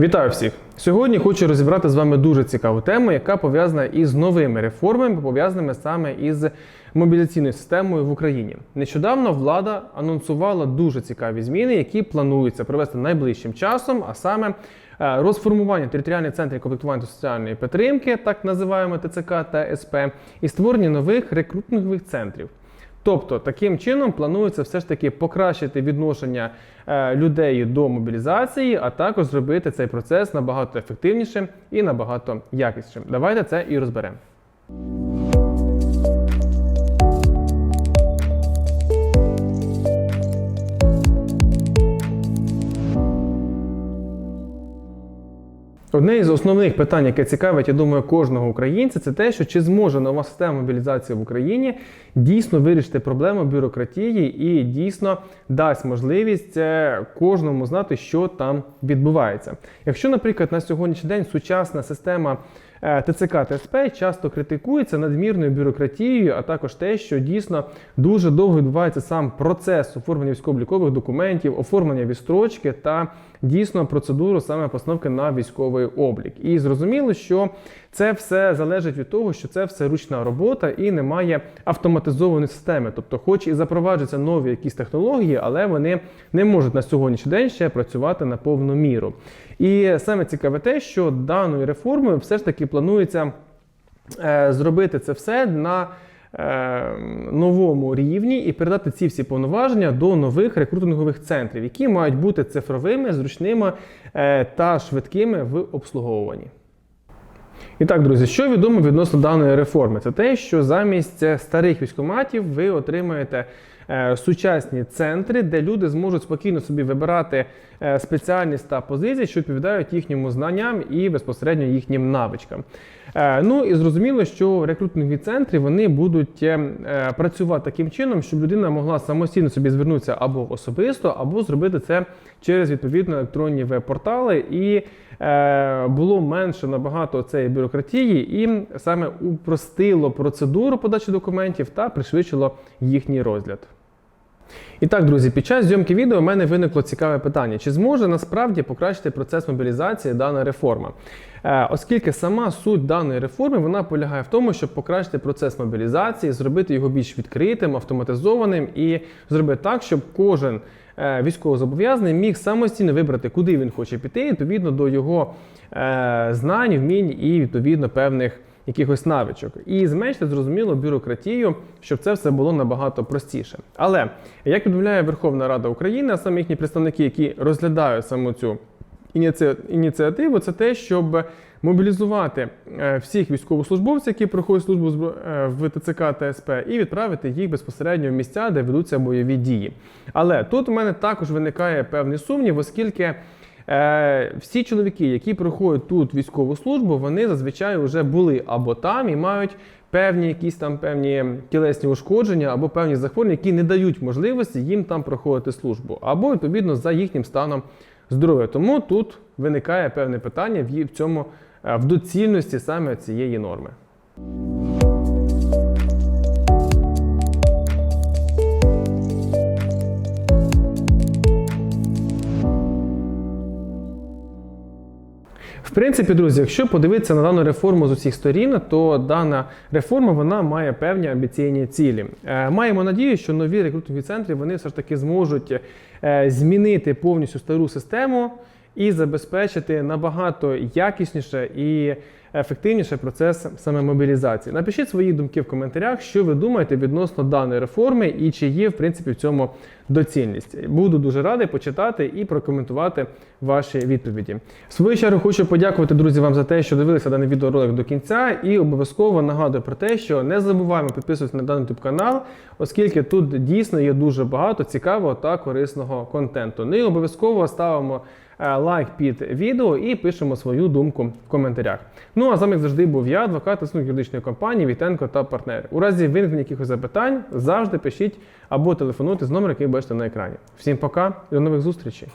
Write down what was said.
Вітаю всіх! Сьогодні хочу розібрати з вами дуже цікаву тему, яка пов'язана із новими реформами, пов'язаними саме із мобілізаційною системою в Україні. Нещодавно влада анонсувала дуже цікаві зміни, які плануються провести найближчим часом, а саме е, розформування територіальних центрів комплектування соціальної підтримки, так називаємо ТЦК та СП, і створення нових рекрутингових центрів. Тобто, таким чином планується все ж таки покращити відношення е, людей до мобілізації, а також зробити цей процес набагато ефективнішим і набагато якіснішим. Давайте це і розберемо. Одне із основних питань, яке цікавить, я думаю, кожного українця, це те, що чи зможе нова система мобілізації в Україні дійсно вирішити проблему бюрократії і дійсно дасть можливість е, кожному знати, що там відбувається. Якщо, наприклад, на сьогоднішній день сучасна система е, ТЦК та СП часто критикується надмірною бюрократією, а також те, що дійсно дуже довго відбувається сам процес оформлення військово-облікових документів, оформлення відстрочки та дійсно процедуру саме постановки на військовий облік. І зрозуміло, що це все залежить від того, що це все ручна робота і немає автоматизованої системи. Тобто, хоч і запроваджуються нові якісь технології, але вони не можуть на сьогоднішній день ще працювати на повну міру. І саме цікаве те, що даною реформою все ж таки планується е, зробити це все на новому рівні і передати ці всі повноваження до нових рекрутингових центрів, які мають бути цифровими, зручними е, та швидкими в обслуговуванні. І так, друзі, що відомо відносно даної реформи? Це те, що замість е, старих військоматів ви отримаєте е, сучасні центри, де люди зможуть спокійно собі вибирати е, спеціальність та позиції, що відповідають їхньому знанням і безпосередньо їхнім навичкам. Е, Ну і зрозуміло, що рекрутингові центри вони будуть е, е, працювати таким чином, щоб людина могла самостійно собі звернутися або особисто, або зробити це через відповідно електронні веб-портали, і е, було менше набагато цієї бюрократії, і саме упростило процедуру подачі документів та пришвидшило їхній розгляд. І так, друзі, під час зйомки відео у мене виникло цікаве питання: чи зможе насправді покращити процес мобілізації дана реформа? Е, оскільки сама суть даної реформи вона полягає в тому, щоб покращити процес мобілізації, зробити його більш відкритим, автоматизованим і зробити так, щоб кожен е, військовозобов'язаний міг самостійно вибрати, куди він хоче піти, відповідно до його е, знань, вмінь і відповідно певних якихось навичок. І зменшити зрозуміло бюрократію, щоб це все було набагато простіше. Але як повідомляє Верховна Рада України, а саме їхні представники, які розглядають саму цю ініці- ініціативу, це те, щоб мобілізувати е, всіх військовослужбовців, які проходять службу збро- е, в ТЦК та СП, і відправити їх безпосередньо в місця, де ведуться бойові дії. Але тут у мене також виникає певний сумнів, оскільки. Е, всі чоловіки, які проходять тут військову службу, вони зазвичай вже були або там і мають певні якісь там певні тілесні ушкодження або певні захворювання, які не дають можливості їм там проходити службу, або відповідно за їхнім станом здоров'я. Тому тут виникає певне питання в цьому е, в доцільності саме цієї норми. В принципі, друзі, якщо подивитися на дану реформу з усіх сторін, то дана реформа вона має певні амбіційні цілі. Е, Маємо надію, що нові рекрутингові центри вони все ж таки зможуть е, змінити повністю стару систему і забезпечити набагато якісніше і ефективніше процес саме мобілізації. Напишіть свої думки в коментарях, що ви думаєте відносно даної реформи і чи є в принципі в цьому доцільність. Буду дуже радий почитати і прокоментувати ваші відповіді. В свою чергу хочу подякувати друзі вам за те, що дивилися даний відеоролик до кінця, і обов'язково нагадую про те, що не забуваємо підписуватися на даний канал, оскільки тут дійсно є дуже багато цікавого та корисного контенту. Ну і обов'язково ставимо е, лайк під відео і пишемо свою думку в коментарях. Ну а з завжди був я, адвокат засновник юридичної компанії Вітенко та партнери. У разі виникнення якихось запитань завжди пишіть або телефонуйте з номером, який бачите на екрані. Всім пока і до нових зустрічей!